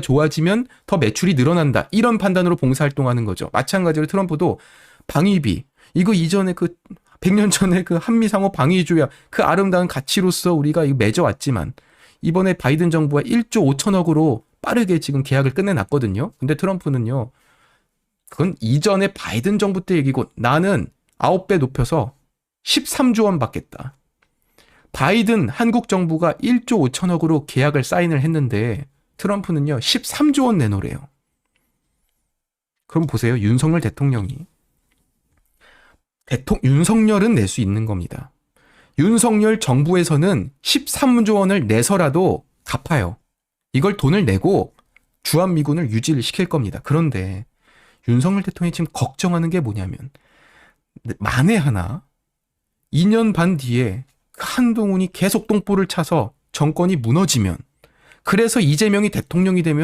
좋아지면 더 매출이 늘어난다. 이런 판단으로 봉사활동하는 거죠. 마찬가지로 트럼프도 방위비 이거 이전에 그 100년 전에 그 한미 상호 방위 조약 그 아름다운 가치로서 우리가 이거 맺어왔지만 이번에 바이든 정부가 1조 5천억으로 빠르게 지금 계약을 끝내놨거든요. 근데 트럼프는요. 그건 이전에 바이든 정부 때 얘기고 나는 9배 높여서 13조 원 받겠다. 바이든 한국 정부가 1조 5천억으로 계약을 사인을 했는데 트럼프는요 13조 원 내놓으래요. 그럼 보세요 윤석열 대통령이 대통 윤석열은 낼 수 있는 겁니다. 윤석열 정부에서는 13조 원을 내서라도 갚아요. 이걸 돈을 내고 주한미군을 유지를 시킬 겁니다. 그런데 윤석열 대통령이 지금 걱정하는 게 뭐냐면 만에 하나 2년 반 뒤에 한동훈이 계속 똥볼을 차서 정권이 무너지면 그래서 이재명이 대통령이 되면